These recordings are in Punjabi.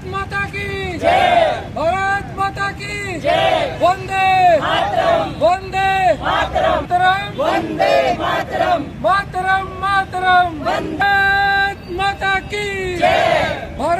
भारत माता की जय भारत माता की जय वंदे मातरम वंदे मातरम वंदे मातरम मातरम मातरम वंदे माता की जय भारत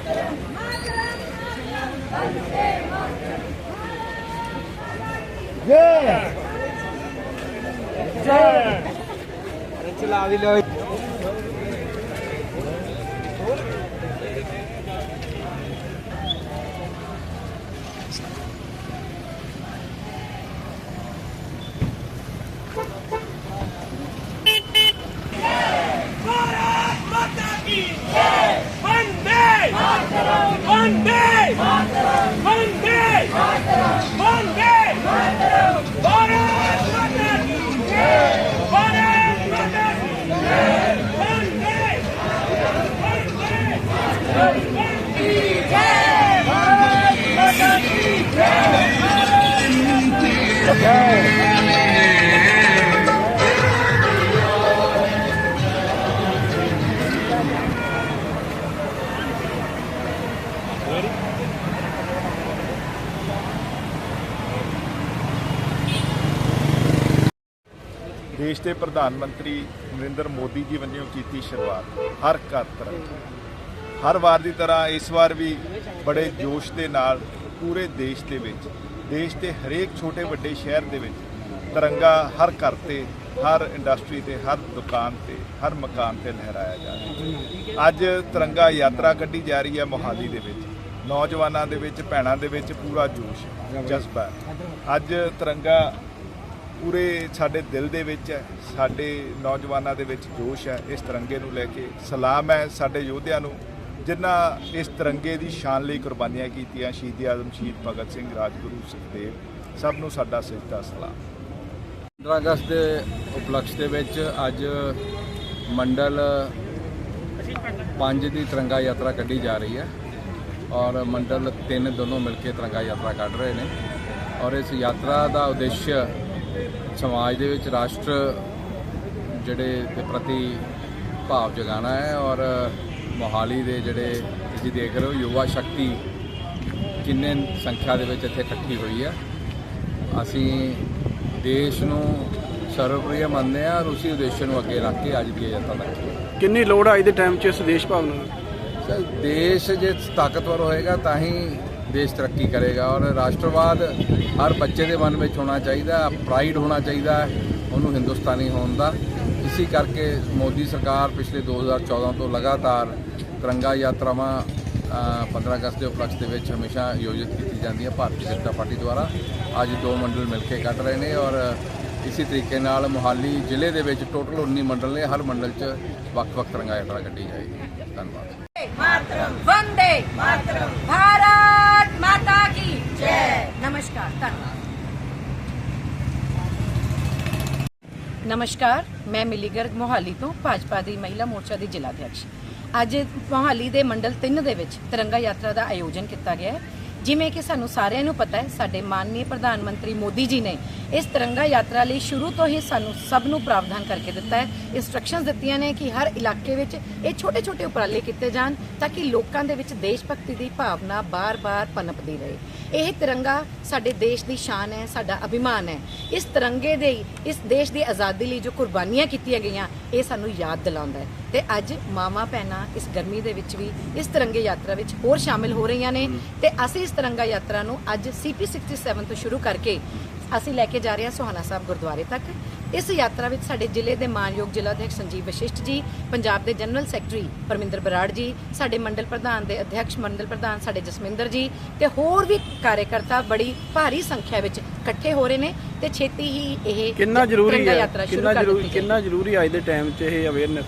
जय. जय. ਦੇਸ਼ ਦੇ ਪ੍ਰਧਾਨ ਮੰਤਰੀ ਨਰਿੰਦਰ ਮੋਦੀ ਜੀ ਵੱਲੋਂ ਕੀਤੀ ਸ਼ੁਰੂਆਤ। ਹਰ ਘਰ ਤਰੱਕੀ ਹਰ ਵਾਰ ਦੀ ਤਰ੍ਹਾਂ ਇਸ ਵਾਰ ਵੀ ਬੜੇ ਜੋਸ਼ ਦੇ ਨਾਲ ਪੂਰੇ ਦੇਸ਼ ਦੇ ਵਿੱਚ, ਦੇਸ਼ ਦੇ ਹਰੇਕ ਛੋਟੇ ਵੱਡੇ ਸ਼ਹਿਰ ਦੇ ਵਿੱਚ ਤਿਰੰਗਾ ਹਰ ਘਰ ਤੇ, ਹਰ ਇੰਡਸਟਰੀ ਤੇ, ਹਰ ਦੁਕਾਨ ਤੇ, ਹਰ ਮਕਾਨ ਤੇ ਲਹਿਰਾਇਆ ਜਾ ਰਿਹਾ ਅੱਜ ਤਿਰੰਗਾ ਯਾਤਰਾ ਕੱਢੀ ਜਾ ਰਹੀ ਹੈ ਮੋਹਾਲੀ ਦੇ ਵਿੱਚ। ਨੌਜਵਾਨਾਂ ਦੇ ਵਿੱਚ, ਭੈਣਾਂ ਦੇ ਵਿੱਚ ਪੂਰਾ ਜੋਸ਼, ਜਜ਼ਬਾ। ਅੱਜ ਤਿਰੰਗਾ ਪੂਰੇ ਸਾਡੇ ਦਿਲ ਦੇ ਵਿੱਚ ਹੈ, ਸਾਡੇ ਨੌਜਵਾਨਾਂ ਦੇ ਵਿੱਚ ਜੋਸ਼ ਹੈ ਇਸ ਤਿਰੰਗੇ ਨੂੰ ਲੈ ਕੇ। ਸਲਾਮ ਹੈ ਸਾਡੇ ਯੋਧਿਆਂ ਨੂੰ, ਜਿਨ੍ਹਾਂ ਇਸ ਤਿਰੰਗੇ ਦੀ ਸ਼ਾਨ ਲਈ ਕੁਰਬਾਨੀਆਂ ਕੀਤੀਆਂ, ਸ਼ਹੀਦ ਆਜ਼ਮ ਸ਼ਹੀਦ ਭਗਤ ਸਿੰਘ, ਰਾਜਗੁਰੂ ਸੁਖਦੇਵ, ਸਭ ਨੂੰ ਸਾਡਾ ਸਜਦਾ ਸਲਾਮ। 15 ਅਗਸਤ ਦੇ ਉਪਲਕਸ਼ ਦੇ ਵਿੱਚ ਅੱਜ ਮੰਡਲ 5 ਦੀ ਤਿਰੰਗਾ ਯਾਤਰਾ ਕੱਢੀ ਜਾ ਰਹੀ ਹੈ ਔਰ ਮੰਡਲ 3 ਦੋਨੋਂ ਮਿਲ ਕੇ ਤਿਰੰਗਾ ਯਾਤਰਾ ਕੱਢ ਰਹੇ ਨੇ ਔਰ ਇਸ ਯਾਤਰਾ ਦਾ ਉਦੇਸ਼ ਸਮਾਜ ਦੇ ਵਿੱਚ ਰਾਸ਼ਟਰ ਜਿਹੜੇ ਦੇ ਪ੍ਰਤੀ ਭਾਵ ਜਗਾਉਣਾ ਹੈ ਔਰ ਮੋਹਾਲੀ ਦੇ ਜਿਹੜੇ ਤੁਸੀਂ ਦੇਖ ਰਹੇ ਹੋ ਯੁਵਾ ਸ਼ਕਤੀ ਕਿੰਨੇ ਸੰਖਿਆ ਦੇ ਵਿੱਚ ਇੱਥੇ ਇਕੱਠੀ ਹੋਈ ਹੈ ਅਸੀਂ ਦੇਸ਼ ਨੂੰ ਸਰਵਪ੍ਰਿय ਮੰਨਦੇ ਹਾਂ ਔਰ ਉਸੇ ਉਦੇਸ਼ ਨੂੰ ਅੱਗੇ ਰੱਖ ਕੇ ਅੱਜ ਦੀ ਰੱਖੀ ਹੈ। ਕਿੰਨੀ ਲੋੜ ਆ ਅੱਜ ਦੇ ਟਾਈਮ 'ਚ ਇਸ ਦੇਸ਼ ਭਾਵਨਾ ਨੂੰ ਸਰ ਦੇਸ਼ ਜੇ ਤਾਕਤਵਰ ਹੋਏਗਾ ਤਾਂ ਹੀ ਦੇਸ਼ ਤਰੱਕੀ ਕਰੇਗਾ ਔਰ ਰਾਸ਼ਟਰਵਾਦ ਹਰ ਬੱਚੇ ਦੇ ਮਨ ਵਿੱਚ ਹੋਣਾ ਚਾਹੀਦਾ ਪ੍ਰਾਈਡ ਹੋਣਾ ਚਾਹੀਦਾ, ਉਹਨੂੰ ਹਿੰਦੁਸਤਾਨੀ ਹੋਣ ਦਾ। ਇਸੇ ਕਰਕੇ ਮੋਦੀ ਸਰਕਾਰ ਪਿਛਲੇ 2014 ਤੋਂ ਲਗਾਤਾਰ ਤਿਰੰਗਾ ਯਾਤਰਾਵਾਂ 15 ਅਗਸਤ ਦੇ ਉਪਲਕਸ਼ ਦੇ ਵਿੱਚ ਹਮੇਸ਼ਾ ਆਯੋਜਿਤ ਕੀਤੀ ਜਾਂਦੀ ਹੈ ਭਾਰਤੀ ਜਨਤਾ ਪਾਰਟੀ ਦੁਆਰਾ। ਅੱਜ ਦੋ ਮੰਡਲ ਮਿਲ ਕੇ ਕੱਢ ਰਹੇ ਨੇ ਔਰ ਇਸੇ ਤਰੀਕੇ ਨਾਲ ਮੁਹਾਲੀ ਜ਼ਿਲ੍ਹੇ ਦੇ ਵਿੱਚ ਟੋਟਲ 19 ਮੰਡਲ ਨੇ, ਹਰ ਮੰਡਲ 'ਚ ਵੱਖ-ਵੱਖ ਤਿਰੰਗਾ ਯਾਤਰਾ ਕੱਢੀ ਜਾਏਗੀ। ਧੰਨਵਾਦ। ਮਾਤਰਮ ਵੰਦੇ, ਮਾਤਰਮ ਭਾਰਤ। ਨਮਸਕਾਰ ਧੰਨਵਾਦ ਨਮਸਕਾਰ ਮੈਂ ਮਿਲੀ ਮੋਹਾਲੀ ਤੋਂ ਭਾਜਪਾ ਦੀ ਮਹਿਲਾ ਮੋਰਚਾ ਦੀ ਜ਼ਿਲ੍ਹਾ ਅਧਿਕਾਰੀ ਅੱਜ ਮੋਹਾਲੀ ਦੇ ਮੰਡਲ 3 ਦੇ ਵਿੱਚ ਤਿਰੰਗਾ ਯਾਤਰਾ ਦਾ ਆਯੋਜਨ ਕੀਤਾ ਗਿਆ ਹੈ ਜਿਵੇਂ ਕਿ ਸਾਨੂੰ ਸਾਰਿਆਂ ਨੂੰ ਪਤਾ ਹੈ, ਸਾਡੇ ਮਾਨਨੀय ਪ੍ਰਧਾਨ ਮੰਤਰੀ ਮੋਦੀ ਜੀ ਨੇ ਇਸ ਤਿਰੰਗਾ ਯਾਤਰਾ ਲਈ ਸ਼ੁਰੂ ਤੋਂ ਹੀ ਸਾਨੂੰ ਸਭ ਨੂੰ ਪ੍ਰਾਵਧਾਨ ਕਰਕੇ ਦਿੱਤਾ ਹੈ। ਇਨਸਟਰਕਸ਼ਨਸ ਦਿੱਤੀਆਂ ਨੇ ਕਿ ਹਰ ਇਲਾਕੇ ਵਿੱਚ ਇਹ ਛੋਟੇ-ਛੋਟੇ ਉਪਰਾਲੇ ਕੀਤੇ ਜਾਣ ਤਾਂ ਕਿ ਲੋਕਾਂ ਦੇ ਵਿੱਚ ਦੇਸ਼ ਭਗਤੀ ਦੀ ਭਾਵਨਾ ਬਾਰ-ਬਾਰ ਪਨਪਦੀ ਰਹੇ। ਇਹ ਤਿਰੰਗਾ ਸਾਡੇ ਦੇਸ਼ ਦੀ ਸ਼ਾਨ ਹੈ, ਸਾਡਾ ਅਭਿਮਾਨ ਹੈ। ਇਸ ਤਿਰੰਗੇ ਦੇ, ਇਸ ਦੇਸ਼ ਦੀ ਆਜ਼ਾਦੀ ਲਈ ਜੋ ਕੁਰਬਾਨੀਆਂ ਕੀਤੀਆਂ ਗਈਆਂ, ਇਹ ਸਾਨੂੰ ਯਾਦ ਦਿਲਾਉਂਦਾ ਹੈ। ਤੇ ਅੱਜ ਮਾਵਾਂ ਭੈਣਾਂ ਇਸ ਗਰਮੀ ਦੇ ਵਿੱਚ ਵੀ ਇਸ ਤਿਰੰਗੇ ਯਾਤਰਾ ਵਿੱਚ ਹੋਰ ਸ਼ਾਮਿਲ ਹੋ ਰਹੀਆਂ ਨੇ। ਤੇ ਅਸੀਂ ਇਸ ਤਿਰੰਗਾ ਯਾਤਰਾ ਨੂੰ ਅੱਜ ਸੀਪੀ 67 ਤੋਂ ਸ਼ੁਰੂ ਕਰਕੇ ਅਸੀਂ ਲੈ ਕੇ ਜਾ ਰਹੇ ਹਾਂ ਸੁਹਾਣਾ ਸਾਹਿਬ ਗੁਰਦੁਆਰੇ ਤੱਕ। ਇਸ ਯਾਤਰਾ ਵਿੱਚ ਸਾਡੇ ਜ਼ਿਲ੍ਹੇ ਦੇ ਮਾਨਯੋਗ ਜ਼ਿਲ੍ਹਾ ਅਧਿਕਸ਼ ਸੰਜੀਵ ਵਸ਼ਿਸ਼ਟ ਜੀ ਪੰਜਾਬ ਦੇ ਜਨਰਲ ਸੈਕਟਰੀ ਪਰਮਿੰਦਰ ਬਰਾੜ ਜੀ ਸਾਡੇ ਮੰਡਲ ਪ੍ਰਧਾਨ ਦੇ ਅਧਿਕਸ਼ ਮੰਡਲ ਪ੍ਰਧਾਨ ਸਾਡੇ ਜਸਮਿੰਦਰ ਜੀ ਤੇ ਹੋਰ ਵੀ ਕਾਰਜਕਰਤਾ ਬੜੀ ਭਾਰੀ ਸੰਖਿਆ ਵਿੱਚ ਇਕੱਠੇ ਹੋ ਰਹੇ ਨੇ ਤੇ ਛੇਤੀ ਹੀ ਇਹ ਕਿੰਨਾ ਜ਼ਰੂਰੀ ਹੈ ਕਿੰਨਾ ਜ਼ਰੂਰੀ। ਕਿੰਨਾ ਜ਼ਰੂਰੀ ਅੱਜ ਦੇ ਟਾਈਮ 'ਚ ਇਹ ਅਵੇਅਰਨੈਸ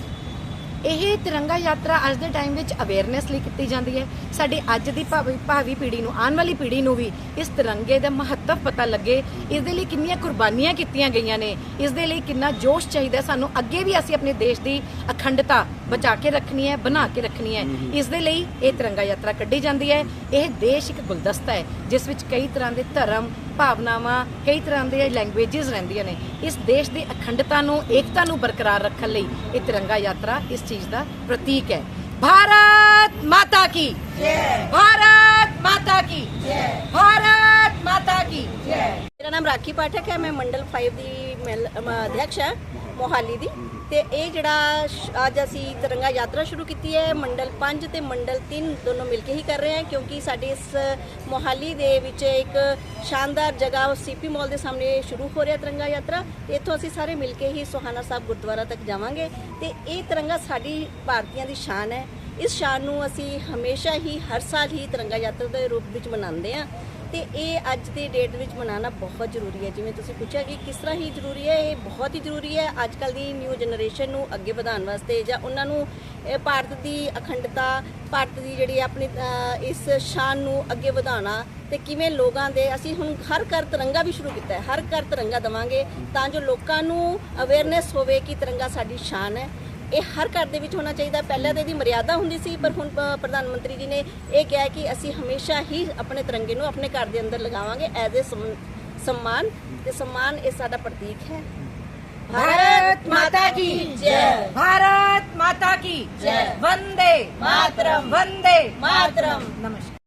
ਇਹ ਤਿਰੰਗਾ ਯਾਤਰਾ ਅੱਜ ਦੇ ਟਾਈਮ ਵਿੱਚ ਅਵੇਅਰਨੈਸ ਲਈ ਕੀਤੀ ਜਾਂਦੀ ਹੈ। ਸਾਡੀ ਅੱਜ ਦੀ ਭਾਵੀ ਭਾਵੀ ਪੀੜ੍ਹੀ ਨੂੰ, ਆਉਣ ਵਾਲੀ ਪੀੜ੍ਹੀ ਨੂੰ ਵੀ ਇਸ ਤਿਰੰਗੇ ਦਾ ਮਹੱਤਵ ਪਤਾ ਲੱਗੇ। ਇਸ ਦੇ ਲਈ ਕਿੰਨੀਆਂ ਕੁਰਬਾਨੀਆਂ ਕੀਤੀਆਂ ਗਈਆਂ ਨੇ। ਇਸ ਦੇ ਲਈ ਕਿੰਨਾ ਜੋਸ਼ ਚਾਹੀਦਾ ਸਾਨੂੰ ਅੱਗੇ ਵੀ ਅਸੀਂ ਆਪਣੇ ਦੇਸ਼ ਦੀ ਅਖੰਡਤਾ ਬਚਾ ਕੇ ਰੱਖਣੀ ਹੈ ਬਣਾ ਕੇ ਰੱਖਣੀ ਹੈ। ਇਸ ਦੇ ਲਈ ਇਹ ਤਿਰੰਗਾ ਯਾਤਰਾ ਕੱਢੀ ਜਾਂਦੀ ਹੈ। ਇਹ ਦੇਸ਼ ਇੱਕ ਗੁਲਦਸਤਾ ਹੈ ਜਿਸ ਵਿੱਚ ਕਈ ਤਰ੍ਹਾਂ ਦੇ ਧਰਮ ਭਾਵਨਾਵਾਂ ਕਈ ਤਰ੍ਹਾਂ ਦੇ ਲੈਂਗੁਏਜਸ ਰਹਿੰਦੀਆਂ ਨੇ। ਇਸ ਦੇਸ਼ ਦੀ ਅਖੰਡਤਾ ਨੂੰ ਏਕਤਾ ਨੂੰ ਬਰਕਰਾਰ ਰੱਖਣ ਲਈ ਇਹ ਤਿਰੰਗਾ ਯਾਤਰਾ ਇਸ ਚੀਜ਼ ਦਾ ਪ੍ਰਤੀਕ ਹੈ। ਭਾਰਤ ਮਾਤਾ ਕੀ? ਜੈ। ਭਾਰਤ ਮਾਤਾ ਕੀ? ਜੈ। ਭਾਰਤ ਮਾਤਾ ਕੀ? ਜੈ। ਮੇਰਾ ਨਾਮ ਰਾਖੀ ਪਾਠਕ ਹੈ ਮੈਂ ਮੰਡਲ 5 ਦੀ ਮੈਲ- ਅਮ, ਤੇ ਇਹ ਜਿਹੜਾ ਸ਼- ਅੱਜ ਅਸੀਂ ਤਿਰੰਗਾ ਯਾਤਰਾ ਸ਼ੁਰੂ ਕੀਤੀ ਹੈ ਮੰਡਲ 5 ਤੇ ਮੰਡਲ 3 ਦੋਨੋਂ ਮਿਲ ਕੇ ਹੀ ਕਰ ਰਹੇ ਹਾਂ ਕਿਉਂਕਿ ਸਾਡੇ ਇਸ ਮੋਹਾਲੀ ਦੇ ਵਿੱਚ ਇੱਕ ਸ਼ਾਨਦਾਰ ਜਗ੍ਹਾ ਸੀਪੀ ਮਾਲ ਦੇ ਸਾਹਮਣੇ ਸ਼ੁਰੂ ਹੋ ਰਿਹਾ ਤਿਰੰਗਾ ਯਾਤਰਾ। ਤੇ ਇੱਥੋਂ ਅਸੀਂ ਸਾਰੇ ਮਿਲ ਕੇ ਹੀ ਸੋਹਾਣਾ ਸਾਹਿਬ ਗੁਰਦੁਆਰਾ ਤੱਕ ਜਾਵਾਂਗੇ ਤੇ ਇਹ ਤਿਰੰਗਾ ਸਾਡੀ ਭਾਰਤੀਆਂ ਦੀ ਸ਼ਾਨ ਹੈ। ਇਸ ਸ਼ਾਨ ਨੂੰ ਅਸੀਂ ਹਮੇਸ਼ਾ ਹੀ, ਹਰ ਸਾਲ ਹੀ ਤਿਰੰਗਾ ਯਾਤਰਾ ਦੇ ਰੂਪ ਵਿੱਚ ਮਨਾਉਂਦੇ ਹਾਂ ਤੇ ਇਹ ਅੱਜ ਦੀ ਡੇਟ ਵਿੱਚ ਮਨਾਉਣਾ ਬਹੁਤ ਜ਼ਰੂਰੀ ਹੈ। ਜਿਵੇਂ ਤੁਸੀਂ ਪੁੱਛਿਆ ਕਿ ਕਿਸ ਤਰ੍ਹਾਂ ਹੀ ਜ਼ਰੂਰੀ ਹੈ, ਇਹ ਬਹੁਤ ਹੀ ਜ਼ਰੂਰੀ ਹੈ। ਅੱਜ ਕੱਲ ਦੀ ਨਿਊ ਜਨਰੇਸ਼ਨ ਨੂੰ ਅੱਗੇ ਵਧਾਉਣ ਵਾਸਤੇ ਜਾਂ ਉਹਨਾਂ ਨੂੰ ਭਾਰਤ ਦੀ ਅਖੰਡਤਾ, ਭਾਰਤ ਦੀ ਜਿਹੜੀ ਆਪਣੀ ਇਸ ਸ਼ਾਨ ਨੂੰ ਅੱਗੇ ਵਧਾਉਣਾ ਤੇ ਕਿਵੇਂ ਲੋਕਾਂ ਦੇ, ਅਸੀਂ ਹੁਣ ਹਰ ਘਰ ਤਿਰੰਗਾ ਵੀ ਸ਼ੁਰੂ ਕੀਤਾ ਹੈ, ਹਰ ਘਰ ਤਿਰੰਗਾ ਦਵਾਂਗੇ ਤਾਂ ਜੋ ਲੋਕਾਂ ਨੂੰ ਅਵੇਅਰਨੈਸ ਹੋਵੇ ਕਿ ਤਿਰੰਗਾ ਸਾਡੀ ਸ਼ਾਨ ਹੈ। ਇਹ ਹਰ ਘਰ ਦੇ ਵਿੱਚ ਹੋਣਾ ਚਾਹੀਦਾ ਪਹਿਲਾਂ ਤਾਂ ਇਹਦੀ ਮਰਿਆਦਾ ਹੁੰਦੀ ਸੀ ਪਰ ਹੁਣ ਪ- ਪ੍ਰਧਾਨ ਮੰਤਰੀ ਜੀ ਨੇ ਇਹ ਕਿਹਾ ਕਿ ਅਸੀਂ ਹਮੇਸ਼ਾ ਹੀ ਆਪਣੇ ਤਿਰੰਗੇ ਨੂੰ ਆਪਣੇ ਘਰ ਦੇ ਅੰਦਰ ਲਗਾਵਾਂਗੇ ਐਜ਼ ਅ ਸਨਮਾਨ ਤੇ ਸਨਮਾਨ ਇਹ ਸਾਡਾ ਪ੍ਰਤੀਕ ਹੈ भारत माता की जय भारत माता की जय वंदे मातरम वंदे ਮਾਤਰਮ नमस्कार